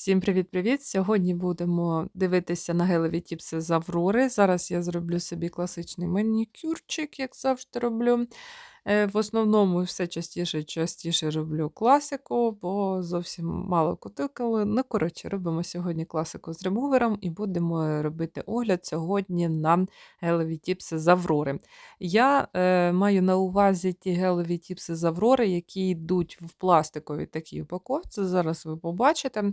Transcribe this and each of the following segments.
Всім привіт-привіт! Сьогодні будемо дивитися на гелеві тіпси з Аврори. Зараз я зроблю собі класичний манікюрчик, як завжди роблю. Е, В основному все частіше частіше роблю класику, бо зовсім мало кутикали. Ну, коротше, робимо сьогодні класику з ремувером і будемо робити огляд сьогодні на гелеві тіпси з Аврори. Я е, маю на увазі ті гелеві тіпси з Аврори, які йдуть в пластиковій такій упаковці. Зараз ви побачите,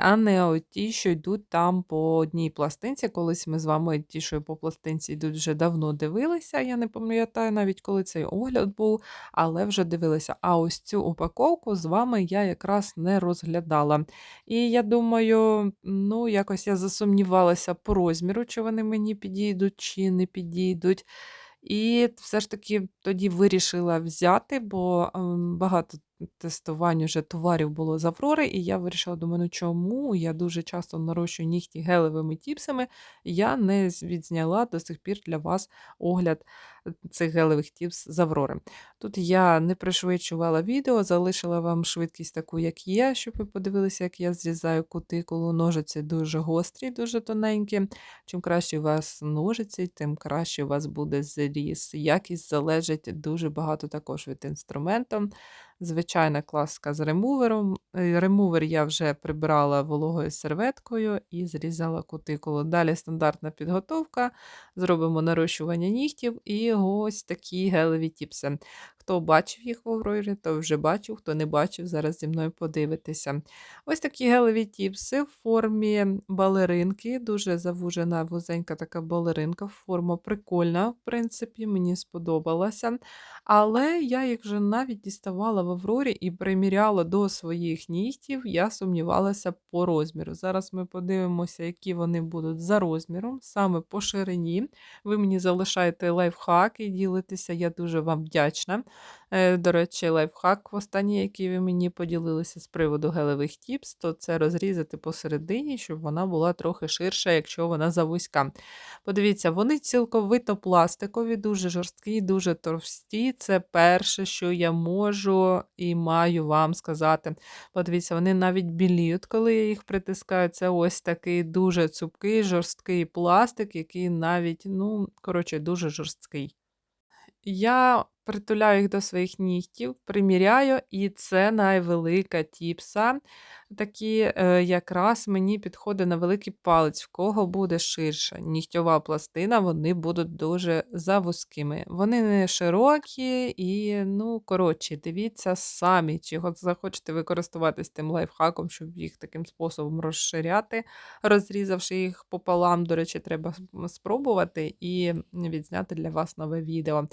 а не ті, що йдуть там по одній пластинці. Колись ми з вами ті, що по пластинці йдуть, вже давно дивилися. Я не пам'ятаю навіть, коли цей огляд був, але вже дивилися. А ось цю упаковку з вами я якраз не розглядала. І я думаю, ну, якось я засумнівалася по розміру, чи вони мені підійдуть, чи не підійдуть. І все ж таки тоді вирішила взяти, бо ем, багато тестувань уже товарів було з Аврори, і я вирішила, думаю, ну чому я дуже часто нарощую нігті гелевими тіпсами, я не відзняла до сих пір для вас огляд е, цих гелевих тіпс з Аврори. Тут я не пришвидшувала відео, залишила вам швидкість таку, як є, щоб ви подивилися, як я зрізаю кутикулу. Ножиці дуже гострі, дуже тоненькі. Чим краще у вас ножиці, тим краще у вас буде зріз. Якість залежить дуже багато також від інструменту. Звичайна класка з ремувером. Е, Ремувер я вже прибрала вологою серветкою і зрізала кутикулу. Далі стандартна підготовка. Зробимо нарощування нігтів і ось такі гелеві тіпси. Хто бачив їх в Аврорі, то вже бачив, хто не бачив, зараз зі мною подивитися. Ось такі гелеві тіпси в формі балеринки, дуже завужена вузенька така балеринка, форма прикольна, в принципі, мені сподобалася. Але я їх вже навіть діставала в Аврорі і приміряла до своїх нігтів, я сумнівалася по розміру. Зараз ми подивимося, які вони будуть за розміром, саме по ширині. Ви мені залишаєте лайфхак і ділитеся, я дуже вам вдячна. Е, До речі, лайфхак останній, який ви мені поділилися з приводу гелевих тіпс, то це розрізати посередині, щоб вона була трохи ширша, якщо вона завузька. Подивіться, вони цілковито пластикові, дуже жорсткі, дуже товсті. Це перше, що я можу і маю вам сказати. Подивіться, вони навіть біліють, коли я їх притискаю. Це ось такий дуже цупкий, жорсткий пластик, який навіть, ну, коротше, дуже жорсткий. Я притуляю їх до своїх нігтів, приміряю, і це найвелика тіпса. Такі е, якраз мені підходить на великий палець, в кого буде ширша нігтьова пластина, вони будуть дуже завузькими. Вони не широкі і, ну, коротше, дивіться самі, чи захочете ви користуватись тим лайфхаком, щоб їх таким способом розширяти, розрізавши їх пополам. До речі, треба спробувати і відзняти для вас нове відео.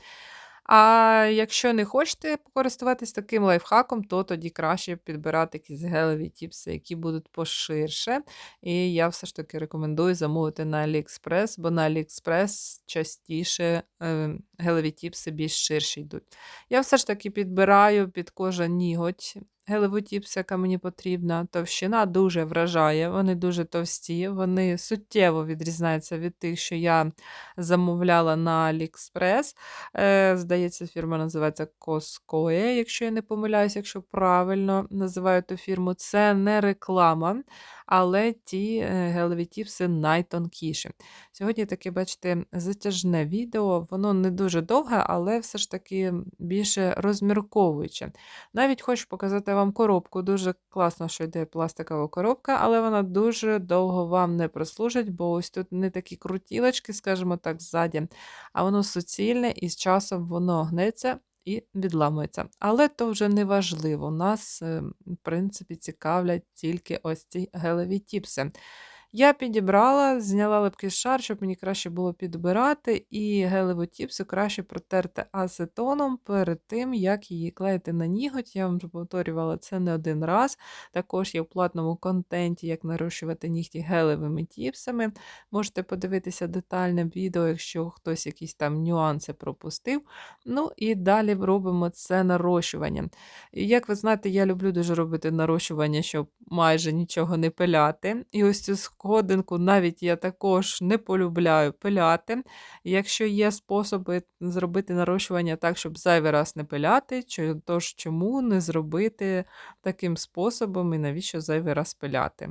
А якщо не хочете користуватись таким лайфхаком, то тоді краще підбирати якісь гелеві тіпси, які будуть поширше. І я все ж таки рекомендую замовити на AliExpress, бо на AliExpress частіше е, гелеві тіпси більш ширші йдуть. Я все ж таки підбираю під кожен ніготь гелеву тіпс, яка мені потрібна. Товщина дуже вражає, вони дуже товсті, вони суттєво відрізняються від тих, що я замовляла на AliExpress. Е, Здається, фірма називається Coscoe, якщо я не помиляюсь, якщо правильно називаю ту фірму. Це не реклама, але ті е, гелеві тіпси найтонкіші. Сьогодні таке, бачите, затяжне відео, воно не дуже довге, але все ж таки більше розмірковуюче. Навіть хочу показати вам коробку. Дуже класно, що йде пластикова коробка, але вона дуже довго вам не прослужить, бо ось тут не такі крутілочки, скажімо так, ззаді, а воно суцільне і з часом воно гнеться. І відламується. Але то вже не важливо. Нас, е, в принципі, цікавлять тільки ось ці гелеві тіпси. Я підібрала, зняла липкий шар, щоб мені краще було підбирати, і гелеву тіпсу краще протерти ацетоном перед тим, як її клеїти на ніготь. Я вам повторювала це не один раз. Також є в платному контенті, як нарощувати нігті гелевими тіпсами. Можете подивитися детальне відео, якщо хтось якісь там нюанси пропустив. Ну і далі робимо це нарощування. Як ви знаєте, я люблю дуже робити нарощування, щоб майже нічого не пиляти. І ось цю сходинку навіть я також не полюбляю пиляти. Якщо є способи зробити нарощування так, щоб зайвий раз не пиляти, тож чому не зробити таким способом і навіщо зайвий раз пиляти?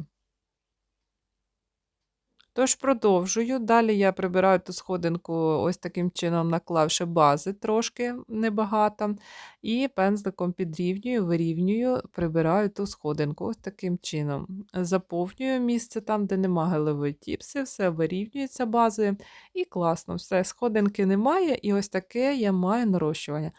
Тож продовжую. Далі я прибираю ту сходинку, ось таким чином наклавши бази трошки небагато. І пензликом підрівнюю, вирівнюю, прибираю ту сходинку. Ось таким чином. Заповнюю місце там, де нема гелевої тіпси, все вирівнюється базою. І класно, все, сходинки немає, і ось таке я маю нарощування.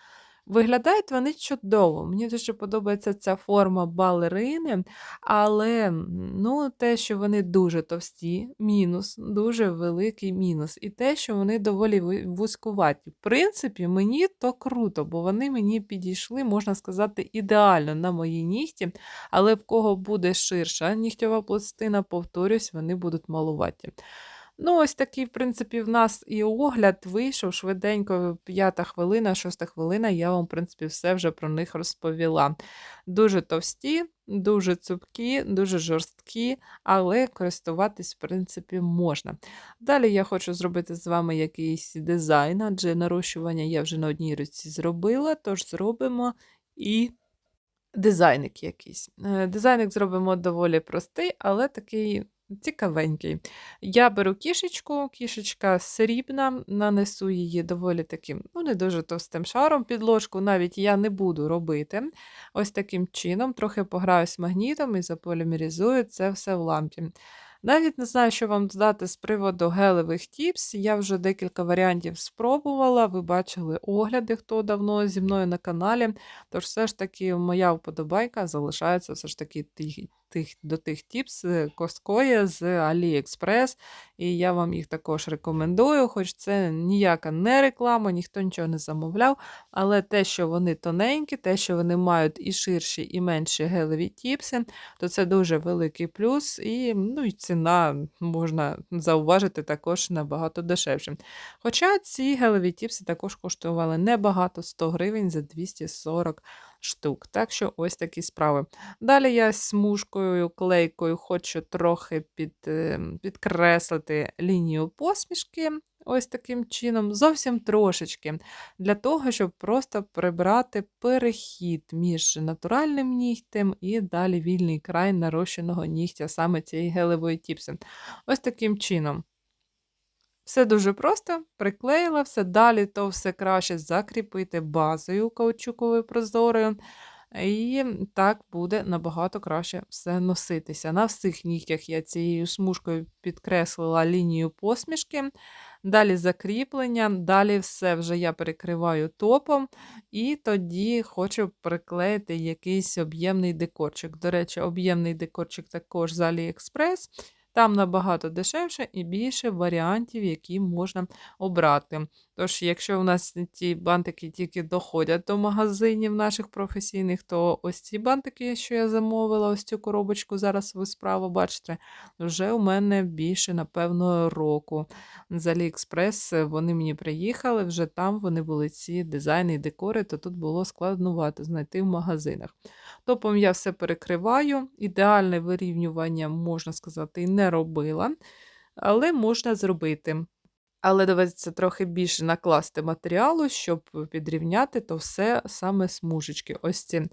Виглядають вони чудово. Мені дуже подобається ця форма балерини, але ну, те, що вони дуже товсті, мінус, дуже великий мінус. І те, що вони доволі вузькуваті. В принципі, мені то круто, бо вони мені підійшли, можна сказати, ідеально на мої нігті, але в кого буде ширша нігтєва пластина, повторюсь, вони будуть малуваті. Ну, ось такий, в принципі, в нас і огляд вийшов швиденько, п'ята хвилина, шоста хвилина, я вам, в принципі, все вже про них розповіла. Дуже товсті, дуже цупкі, дуже жорсткі, але користуватись, в принципі, можна. Далі я хочу зробити з вами якийсь дизайн, адже нарощування я вже на одній руці зробила, тож зробимо і. Дизайник якийсь. Е, дизайник зробимо доволі простий, але такий Цікавенький. Я беру кішечку, кішечка срібна, нанесу її доволі таким, ну, не дуже товстим шаром підложку, навіть я не буду робити. Ось таким чином, трохи пограюсь магнітом і заполімеризую це все в лампі. Навіть не знаю, що вам додати з приводу гелевих тіпс. Я вже декілька варіантів спробувала. Ви бачили огляди, хто давно зі мною на каналі. Тож, все ж таки, моя вподобайка залишається все ж таки тих, до тих тіпс Косткоє з AliExpress, і я вам їх також рекомендую, хоч це ніяка не реклама, ніхто нічого не замовляв. Але те, що вони тоненькі, те, що вони мають і ширші, і менші гелеві тіпси, то це дуже великий плюс, і ну, і ціна можна зауважити також набагато дешевше. Хоча ці гелеві тіпси також коштували небагато 100 гривень за 240 штук. Так що ось такі справи. Далі я смужкою, клейкою хочу трохи під, ем, підкреслити лінію посмішки. Ось таким чином, зовсім трошечки, для того, щоб просто прибрати перехід між натуральним нігтем і далі вільний край нарощеного нігтя, саме цієї гелевої тіпси. Ось таким чином. Все дуже просто, приклеїла все далі, то все краще закріпити базою каучуковою прозорою. І так буде набагато краще все носитися. На всіх нігтях я цією смужкою підкреслила лінію посмішки, далі закріплення, далі все вже я перекриваю топом, і тоді хочу приклеїти якийсь об'ємний декорчик. До речі, об'ємний декорчик також з AliExpress. Там набагато дешевше і більше варіантів, які можна обрати. Тож, якщо у нас ті бантики тільки доходять до магазинів наших професійних, то ось ці бантики, що я замовила, ось цю коробочку, зараз ви справу бачите, вже у мене більше, напевно, року. З AliExpress вони мені приїхали, вже там вони були ці дизайни і декори, то тут було складнувато знайти в магазинах. Топом я все перекриваю, ідеальне вирівнювання, можна сказати, і не робила, але можна зробити. Але доведеться трохи більше накласти матеріалу, щоб підрівняти то все саме смужечки. Ось ці.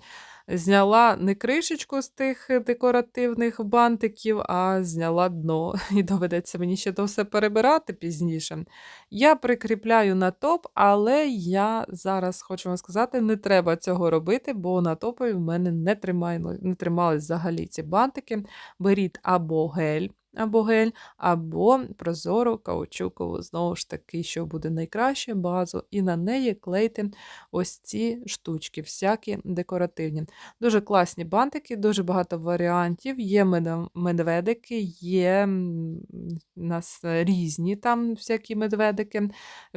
Зняла не кришечку з тих декоративних бантиків, а зняла дно. І доведеться мені ще то все перебирати пізніше. Я прикріпляю на топ, але я зараз хочу вам сказати, не треба цього робити, бо на топові в мене не тримали, не тримались взагалі ці бантики. Беріть або гель або гель, або прозору каучукову, знову ж таки, що буде найкраще базу, і на неї клейте ось ці штучки, всякі декоративні. Дуже класні бантики, дуже багато варіантів. Є медведики, є у нас різні там всякі медведики,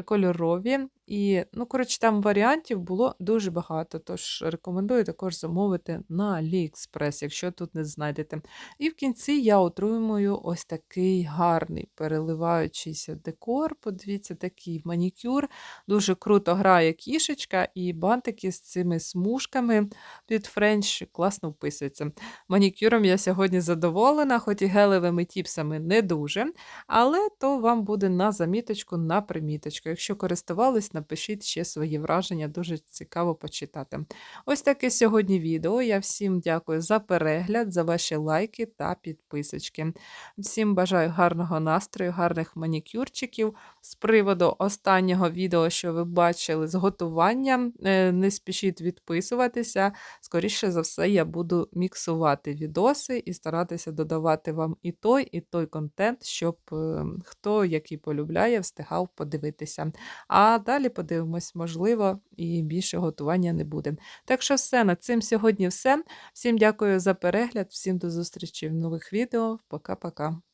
кольорові. І, ну, коротше, там варіантів було дуже багато, тож рекомендую також замовити на AliExpress, якщо тут не знайдете. І в кінці я отримую ось такий гарний переливаючийся декор. Подивіться, такий манікюр. Дуже круто грає кішечка, і бантики з цими смужками під френч класно вписуються. Манікюром я сьогодні задоволена, хоч і гелевими тіпсами не дуже, але то вам буде на заміточку, на приміточку. Якщо користувались, напишіть ще свої враження, дуже цікаво почитати. Ось таке сьогодні відео. Я всім дякую за перегляд, за ваші лайки та підписочки. Всім бажаю гарного настрою, гарних манікюрчиків. З приводу останнього відео, що ви бачили з готуванням, е, не спішіть відписуватися. Скоріше за все, я буду міксувати відоси і старатися додавати вам і той, і той контент, щоб е, хто який полюбляє, встигав подивитися. А далі подивимось, можливо, і більше готування не буде. Так що все, на цим сьогодні все. Всім дякую за перегляд, всім до зустрічі в нових відео. Пока-пока.